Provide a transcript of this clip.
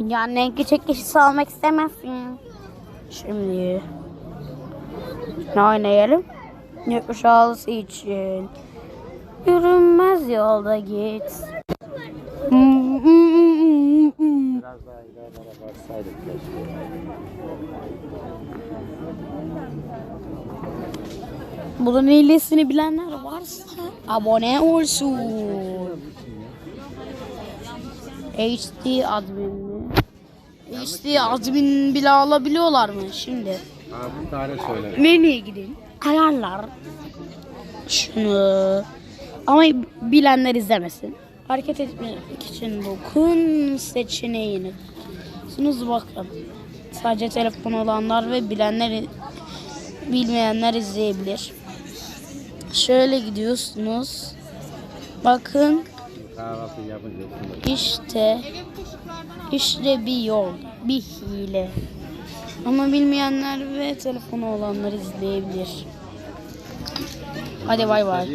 En küçük kişisi olmak istemezsin. Şimdi ne oynayalım? Yokmuş ağlısı için. Yürünmez yolda git. Biraz daha ilerlere baksaydık. Bunun hilesini bilenler varsa abone olsun. HD admin mi? HD admin bile alabiliyorlar mı şimdi? Abi tane söyle. Menüye gidin. Ayarlar. Şunu. Ama bilenler izlemesin. Hareket etmek için dokun seçeneğini. Şunuz bakın. Sadece telefon olanlar ve bilenler bilmeyenler izleyebilir. Şöyle gidiyorsunuz. Bakın işte işte bir yol, bir hile. Ama bilmeyenler ve telefonu olanlar izleyebilir. Hadi bay bay.